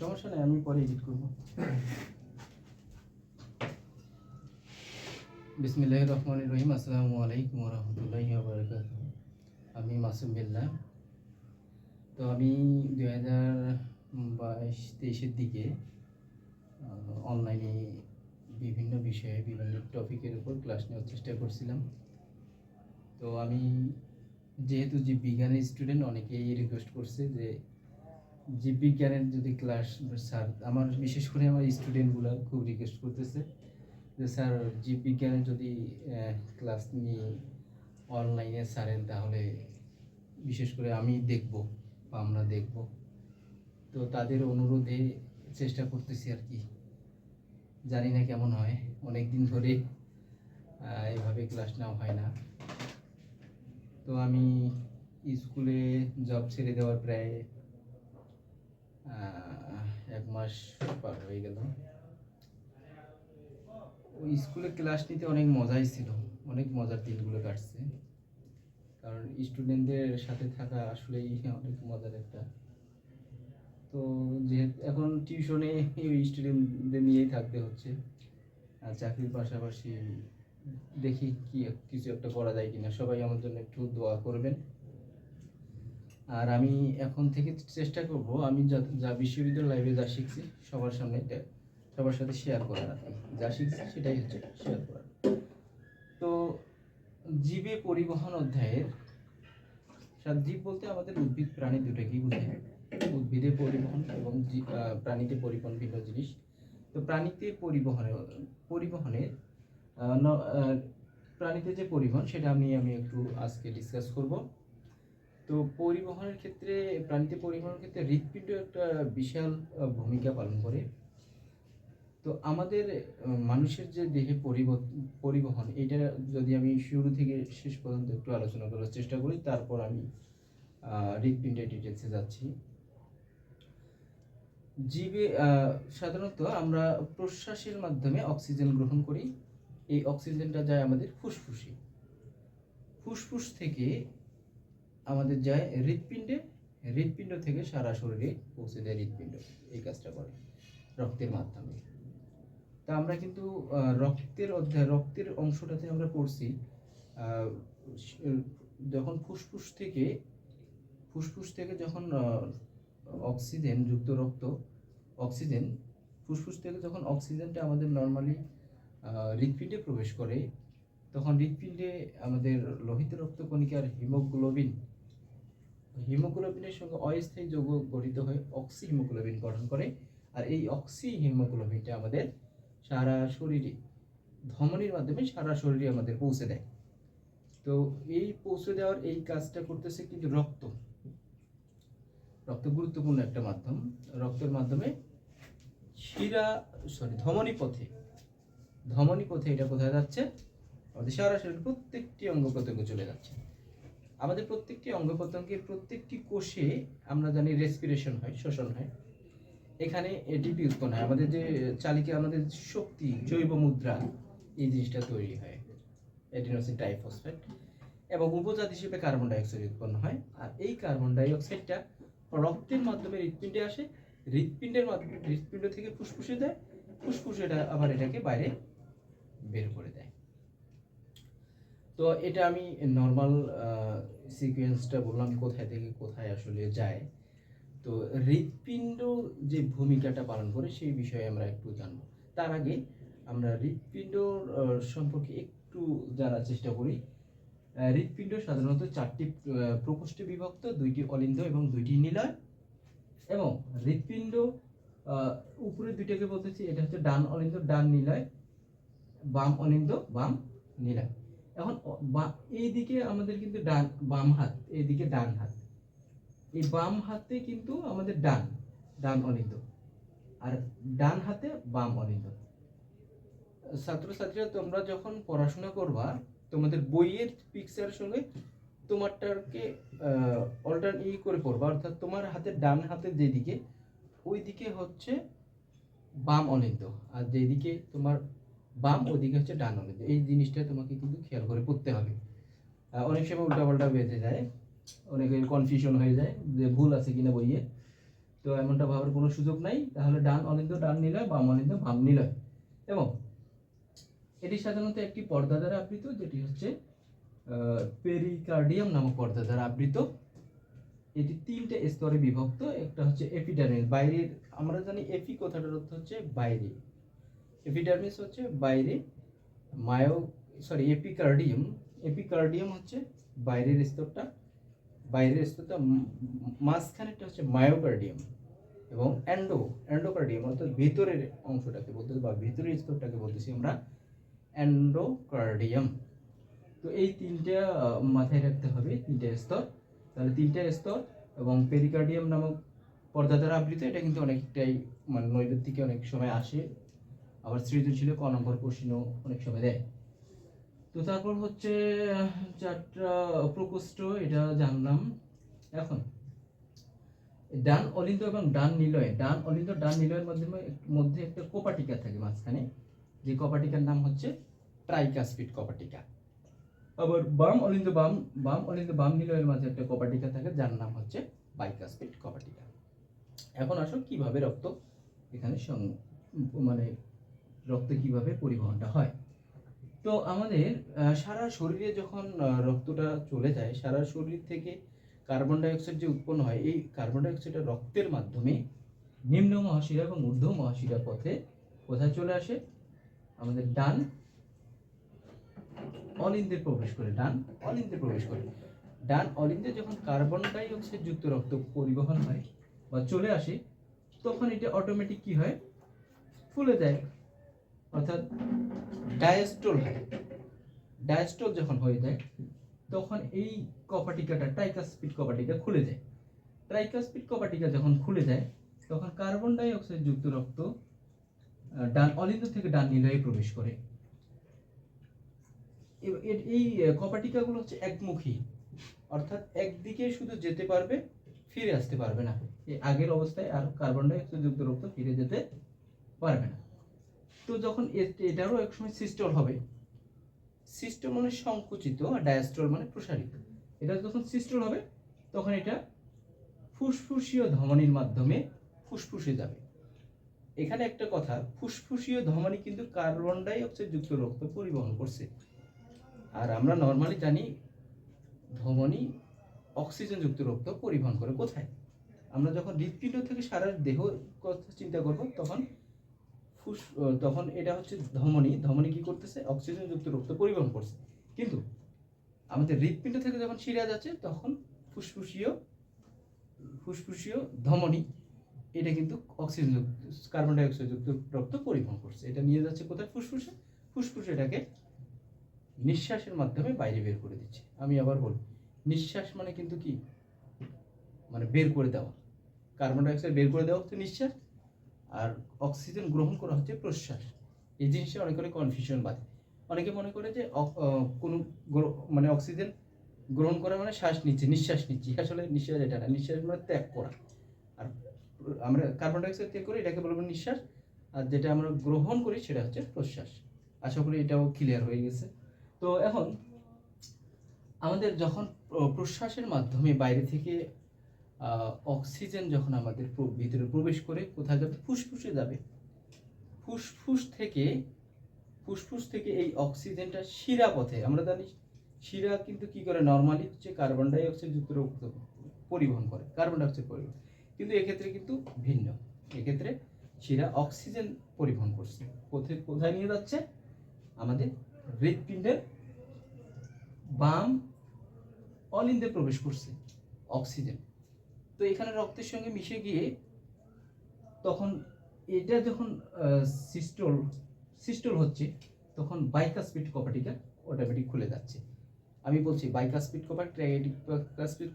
সমস্যা নেই, আমি পরে এডিট করব। বিসমিল্লাহ রহমান রহিম, আসসালামু আলাইকুম রহমতুল্লাহি বারকাত আমি মাসুম বিল্লাহ তো আমি দুই হাজার বাইশ, তেইশের দিকে অনলাইনে বিভিন্ন বিষয়ে, বিভিন্ন টপিকের উপর ক্লাস নেওয়ার চেষ্টা করছিলাম। তো আমি যেহেতু জীববিজ্ঞানের স্টুডেন্ট অনেকেই রিকোয়েস্ট করছে যে জীববিজ্ঞানের যদি ক্লাস স্যার, আমার বিশেষ করে আমার স্টুডেন্টগুলো খুব রিকোয়েস্ট করতেছে যে, স্যার জীববিজ্ঞানের যদি ক্লাস নিয়ে অনলাইনে ছাড়েন তাহলে বিশেষ করে আমি দেখব বা আমরা দেখব। তো তাদের অনুরোধে চেষ্টা করতেছি আর কি। জানি না কেমন হয় অনেক দিন ধরে এভাবে ক্লাস নেওয়া হয় না। তো আমি স্কুলে জব ছেড়ে দেওয়ার প্রায় এক মাস পার হয়ে গেল। ওই স্কুলে ক্লাস নিতে অনেক মজাই ছিল। অনেক মজার দিনগুলো কাটছে। কারণ স্টুডেন্টদের সাথে থাকা আসলেই অনেক মজার একটা। তো যেহেতু এখন টিউশনে স্টুডেন্টদের নিয়েই থাকতে হচ্ছে। আর চাকরির পাশাপাশি দেখি কি, কিছু একটা করা যায় কিনা। সবাই আমার জন্য একটু দোয়া করবেন। আর আমি এখন থেকে চেষ্টা করব, আমি যা যা বিশ্ববিদ্যালয় লাইব্রেরি যা শিখছি সবার সামনে এটা সবার সাথে শেয়ার করার আর কি। যা শিখছি সেটাই হচ্ছে শেয়ার করার। তো জীবে পরিবহন অধ্যায়ের জীব বলতে আমাদের উদ্ভিদ প্রাণী দুটোকেই বোঝায়। উদ্ভিদে পরিবহন এবং প্রাণীতে পরিবহন ভিন্ন জিনিস। তো প্রাণীতে পরিবহনে পরিবহনের ন- প্রাণীতে যে পরিবহন সেটা আমি আমি একটু আজকে ডিসকাস করব। তো পরিবহনের ক্ষেত্রে প্রাণীতে পরিবহনের ক্ষেত্রে হৃৎপিণ্ড একটা বিশাল ভূমিকা পালন করে। তো আমাদের মানুষের যে দেহে পরিব- পরিবহন, এটা যদি আমি শুরু থেকে শেষ পর্যন্ত একটু আলোচনা করার চেষ্টা করি, তারপর আমি হৃৎপিণ্ডের ডিটেলসে যাচ্ছি। জীবে সাধারণত আমরা প্রশ্বাসের মাধ্যমে অক্সিজেন গ্রহণ করি। এই অক্সিজেনটা যায় আমাদের ফুসফুসে। ফুসফুস থেকে আমাদের যায় হৃৎপিণ্ডে, হৃৎপিণ্ড থেকে সারা শরীরে পৌঁছে দেয় হৃৎপিণ্ড। এই কাজটা করে রক্তের মাধ্যমে। তা আমরা কিন্তু রক্তের অধ্যায়, রক্তের অংশটাতে আমরা পড়ছি যখন ফুসফুস থেকে ফুসফুস থেকে যখন অক্সিজেন, যুক্ত রক্ত, অক্সিজেন, ফুসফুস থেকে যখন অক্সিজেনটা আমাদের নর্মালি হৃৎপিণ্ডে প্রবেশ করে, তখন হৃৎপিণ্ডে আমাদের লোহিত রক্তকণিকার হিমোগ্লোবিন হিমোগ্লোবিনের সঙ্গে অস্থায়ী যৌগ গঠিত হয়ে অক্সি হিমোগ্লোবিন গঠন করে। আর এই অক্সি হিমোগ্লোবিনটা আমাদের সারা শরীরে, ধমনির মাধ্যমে সারা শরীরে আমাদের পৌঁছে দেয়। তো এই পৌঁছে দেওয়ার এই কাজটা করতেছে কিন্তু রক্ত। রক্ত গুরুত্বপূর্ণ একটা মাধ্যম। রক্তের মাধ্যমে শিরা সরি ধমনী পথে ধমনী পথে এটা কোথায় যাচ্ছে, আমাদের সারা শরীর প্রত্যেকটি অঙ্গ প্রত্যঙ্গ চলে যাচ্ছে। আমাদের প্রত্যেকটি অঙ্গ প্রত্যঙ্গের প্রত্যেকটি কোষে আমরা জানি রেসপিরেশন হয়, শোষণ হয়। এখানে এটিপি উৎপন্ন হয়। আমাদের যে চালিকা, আমাদের শক্তি, জৈব মুদ্রা, এই জিনিসটা তৈরি হয়। এডিনোসিন ট্রাইফসফেট এবং উপজাত হিসেবে কার্বন ডাইঅক্সাইড উৎপন্ন হয়। আর এই কার্বন ডাইঅক্সাইডটা রক্তের মাধ্যমে হৃৎপিণ্ডে আসে। হৃৎপিণ্ডের মাধ্যমে, হৃৎপিণ্ড থেকে ফুসফুসে দেয় ফুসফুসে এটা আবার এটাকে বাইরে বের করে দেয়। তো এটা আমি নর্মাল সিকোয়েন্সটা বললাম কোথায় থেকে কোথায় আসলে যায়। তো হৃৎপিণ্ড যে ভূমিকাটা পালন করে সেই বিষয়ে আমরা একটু জানব। তার আগে আমরা হৃৎপিণ্ড সম্পর্কে একটু জানার চেষ্টা করি। হৃৎপিণ্ড সাধারণত চারটি প্রকোষ্ঠে বিভক্ত, দুইটি অলিন্দ এবং দুইটি নিলয়। এবং হৃৎপিণ্ড উপরে দুইটাকে বলতেছি, এটা হচ্ছে ডান অলিন্দ, ডান নিলয়, বাম অলিন্দ, বাম নিলয়। এখন এইদিকে আমাদের কিন্তু ডান, বাম হাত, এইদিকে ডান হাত। এই বাম হাতে কিন্তু আমাদের ডান ডান অলিন্দ আর ডান হাতে বাম অলিন্দ ছাত্রছাত্রীরা তোমরা যখন পড়াশোনা করবা, তোমাদের বইয়ের পিকচারের সঙ্গে তোমারটাকে অল্টার ই করে পড়বা। অর্থাৎ তোমার হাতের ডান হাতের যেদিকে ওই দিকে হচ্ছে বাম অলিন্দ আর যেদিকে তোমার বাম ওদিকে হচ্ছে ডান অলিন্দ এই জিনিসটা তোমাকে কিন্তু খেয়াল করে পড়তে হবে। অনেক সময় উল্টাপাল্টা বেঁধে যায়, অনেকের কনফিউশন হয়ে যায় যে ভুল আছে কিনা বইয়ে। তো এমনটা ভাবার কোনো সুযোগ নাই। তাহলে ডান অলিন্দ ডান নিলয়, বাম অলিন্দ বাম নিলয়। এবং এটি সাধারণত একটি পর্দা দ্বারা আবৃত, যেটি হচ্ছে পেরিকার্ডিয়াম নামক পর্দা দ্বারা আবৃত। এটি তিনটে স্তরে বিভক্ত। একটা হচ্ছে এপিডার্মিস বাইরের, আমরা জানি এপি কথাটার অর্থ হচ্ছে বাইরে। এপিডার্মিস হচ্ছে বাইরে মায়ো সরি এপিকার্ডিয়াম এপিকার্ডিয়াম হচ্ছে বাইরের স্তরটা বাইরের স্তরটা মাঝখানেরটা হচ্ছে মায়োকার্ডিয়াম এবং অ্যান্ডো অ্যান্ডোকার্ডিয়াম অর্থাৎ ভিতরের অংশটাকে বলতেছি বা ভিতরের স্তরটাকে বলতেছি আমরা অ্যান্ডোকার্ডিয়াম তো এই তিনটা মাথায় রাখতে হবে, তিনটা স্তর। তাহলে তিনটা স্তর এবং পেরিকার্ডিয়াম নামক পর্দা দ্বারা আবৃত, এটা কিন্তু অনেকটাই মানে নৈবেদ্যিকে অনেক সময় আসে আবার সৃজনশীল ক নম্বর কোশ্চিনও অনেক সময় দেয়। তো তারপর হচ্ছে চারটা প্রকোষ্ঠ, এটা জানলাম। এখন, ডান অলিন্দ এবং ডান নিলয়। ডান অলিন্দ, ডান নিলয়ের মাধ্যমে মধ্যে একটা কোপাটিকা থাকে মাঝখানে। যে কপাটিকার নাম হচ্ছে ট্রাইকাস্পিড কপাটিকা আবার বাম অলিন্দ, বাম বাম অলিন্দ, বাম নিলয়ের মাঝে একটা কপাটিকা থাকে, যার নাম হচ্ছে বাইকাস্পিড কপাটিকা এখন আসো, কীভাবে রক্ত এখানে মানে রক্ত কীভাবে পরিবহনটা হয়। তো আমাদের সারা শরীরে যখন রক্তটা চলে যায়, সারা শরীর থেকে কার্বন ডাইঅক্সাইড যে উৎপন্ন হয়, এই কার্বন ডাইঅক্সাইডটা রক্তের মাধ্যমে নিম্ন মহাশিরা এবং ঊর্ধ্ব মহাশিরা পথে কোথায় চলে আসে? আমাদের ডান অলিন্দে প্রবেশ করে, ডান অলিন্দে প্রবেশ করে। ডান অলিন্দে যখন কার্বন ডাই অক্সাইড যুক্ত রক্ত পরিবহন হয় বা চলে আসে, তখন এটা অটোমেটিক কি হয়? ফুলে যায়। অর্থাৎ ডায়াস্টোল হয়। ডায়াস্টোল যখন হয়ে যায়, তখন এই কপাটিকাটা ট্রাইকাস্পিড কপাটিকা খুলে যায়। ট্রাইকাস্পিড কপাটিকা যখন খুলে যায়, তখন কার্বন ডাই অক্সাইড যুক্ত রক্ত ডান, অলিন্দ থেকে ডান নিলয়ে প্রবেশ করে। এই কপাটিকাগুলো হচ্ছে একমুখী। অর্থাৎ একদিকে শুধু যেতে পারবে, ফিরে আসতে পারবে না। এই আগের অবস্থায় আর কার্বন ডাই অক্সাইড যুক্ত রক্ত ফিরে যেতে পারবে না। তো যখন এটারও একসময় সিস্টল হবে। সিস্টল মানে সংকুচিত আর ডায়াস্টল মানে প্রসারিত। এটা যখন সিস্টল হবে, তখন এটা ফুসফুসীয় ধমনির মাধ্যমে ফুসফুসে যাবে। এখানে একটা কথা, ফুসফুসীয় ধমনী কিন্তু কার্বন ডাই অক্সাইড যুক্ত রক্ত পরিবহন করছে। আর আমরা নর্মালি জানি ধমনী অক্সিজেন যুক্ত রক্ত পরিবহন করে কোথায়? আমরা যখন হৃৎপিণ্ড থেকে সারা দেহ কথা চিন্তা করব, তখন ফুস তখন এটা হচ্ছে ধমনী ধমনী কি করতেছে? অক্সিজেন যুক্ত রক্ত পরিবহন করছে। কিন্তু আমাদের হৃৎপিণ্ড থেকে যখন শিরা যাচ্ছে, তখন ফুসফুসীয় ফুসফুসীয় ধমনী, এটা কিন্তু অক্সিজেন কার্বন ডাই অক্সাইড যুক্ত রক্ত পরিবহন করছে। এটা নিয়ে যাচ্ছে কোথায়? ফুসফুসে। ফুসফুসে এটাকে নিঃশ্বাসের মাধ্যমে বাইরে বের করে দিচ্ছে। আমি আবার বলি, নিঃশ্বাস মানে কিন্তু কি? মানে বের করে দেওয়া। কার্বন ডাই অক্সাইড বের করে দেওয়া হচ্ছে নিঃশ্বাস আর অক্সিজেন গ্রহণ করা হচ্ছে প্রশ্বাস। এই জিনিসটা অনেক অনেক কনফিউশন বাদে অনেকে মনে করে যে কোনো মানে অক্সিজেন গ্রহণ করা মানে শ্বাস নিচ্ছে, নিঃশ্বাস নিচ্ছি। আসলে নিঃশ্বাস এটা না, নিঃশ্বাস মানে ত্যাগ করা। আর আমরা কার্বন ডাই অক্সাইড ত্যাগ করি, এটাকে বলব নিঃশ্বাস। আর যেটা আমরা গ্রহণ করি, সেটা হচ্ছে প্রশ্বাস। আশা করি এটাও ক্লিয়ার হয়ে গেছে। তো এখন আমাদের যখন প্র- প্রশ্বাসের মাধ্যমে বাইরে থেকে অক্সিজেন যখন আমাদের ভিতরে প্রবেশ করে, কোথায় যাবে? ফুসফুসে যাবে। ফুসফুস থেকে ফুসফুস থেকে এই অক্সিজেনটা শিরা পথে। আমরা জানি শিরা কিন্তু কি করে? নর্মালি হচ্ছে কার্বন ডাই অক্সাইড যুক্ত পরিবহন করে। কার্বন ডাই অক্সাইড পরিবহন। কিন্তু এক্ষেত্রে কিন্তু ভিন্ন। এক্ষেত্রে শিরা অক্সিজেন পরিবহন করছে। কোথায় কোথায় নিয়ে যাচ্ছে? আমাদের হৃৎপিণ্ডের বাম অলিন্দে প্রবেশ করছে অক্সিজেন তো এখানে রক্তের সঙ্গে মিশে গিয়ে তখন এটা যখন সিস্টোল সিস্টোল হচ্ছে, তখন বাইকাস্পিড কপাটিকা অটোমেটিক খুলে যাচ্ছে। আমি বলছি বাইকাস্পিড কপাটিক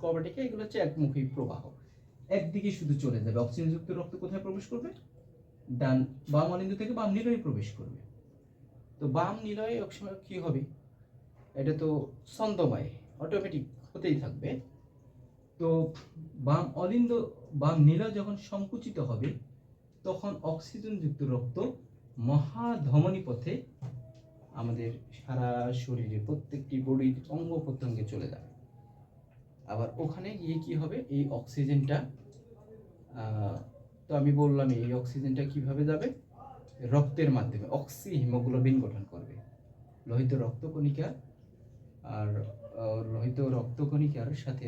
কপাটিকা, এগুলো হচ্ছে একমুখী প্রবাহ। একদিকে শুধু চলে যাবে, অক্সিজেনযুক্ত রক্ত কোথায় প্রবেশ করবে? ডান, বাম অলিন্দ থেকে বাম নিলয়ে প্রবেশ করবে। তো বাম নিলয়ে একসময় কি হবে? এটা তো ছন্দময় অটোমেটিক হতেই থাকবে। তো বাম অলিন্দ বাম নীলা যখন সংকুচিত হবে, তখন অক্সিজেনযুক্ত রক্ত মহাধমনী পথে আমাদের সারা শরীরে প্রত্যেকটি বডির অঙ্গ প্রত্যঙ্গে চলে যাবে। আবার ওখানে গিয়ে কি হবে? এই অক্সিজেনটা তো আমি বললাম এই অক্সিজেনটা কীভাবে যাবে? রক্তের মাধ্যমে অক্সি হিমোগ্লোবিন গঠন করবে। লোহিত রক্তকণিকা আর লোহিত রক্তকণিকার সাথে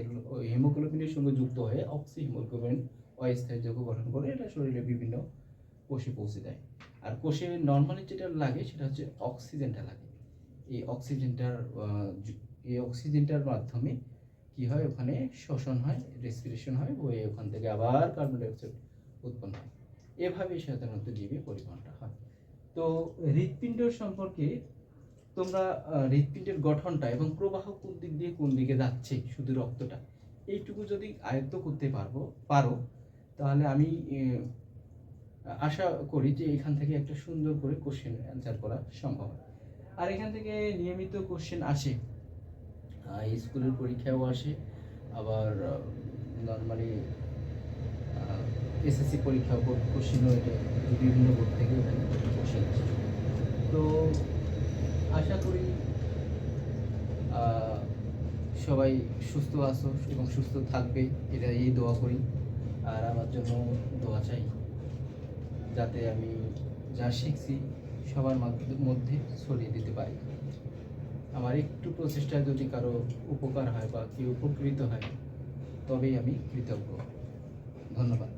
হিমোগ্লোবিনের সঙ্গে যুক্ত হয়ে অক্সি হিমোগ্লোবিন অস্থায়ী যৌগ গঠন করে এটা শরীরে বিভিন্ন কোষে পৌঁছে দেয় আর কোষে নর্মালি যেটা লাগে সেটা হচ্ছে অক্সিজেনটা লাগে এই অক্সিজেনটার এই অক্সিজেনটার মাধ্যমে কি হয় ওখানে শোষণ হয় রেসপিরেশন হয় হয়ে ওখান থেকে আবার কার্বন ডাইঅক্সাইড উৎপন্ন হয় এভাবে সাধারণত জীবে পরিবহনটা হয় তো হৃৎপিণ্ড সম্পর্কে তোমরা হৃৎপিণ্ডের গঠনটা এবং প্রবাহ কোন দিক দিয়ে কোন দিকে যাচ্ছে শুধু রক্তটা, এইটুকু যদি আয়ত্ত করতে পারব, পারো, তাহলে আমি আশা করি যে এখান থেকে একটা সুন্দর করে কোশ্চেন অ্যান্সার করা সম্ভব আর এখান থেকে নিয়মিত কোশ্চেন আসে স্কুলের পরীক্ষাও আসে, আবার নর্মালি এসএসসি পরীক্ষা কোশ্চেনও এটা বিভিন্ন বোর্ড থেকে কোশ্চেন আসে। তো আশা করি সবাই সুস্থ আছো এবং সুস্থ থাকবে এটা এই দোয়া করি। আর আমার জন্য দোয়া চাই, যাতে আমি যা শিখছি সবার মাধ্য- ছড়িয়ে দিতে পারি। আমার একটু প্রচেষ্টা যদি কারও উপকার হয় বা কেউ উপকৃত হয়, তবেই আমি কৃতজ্ঞ। ধন্যবাদ।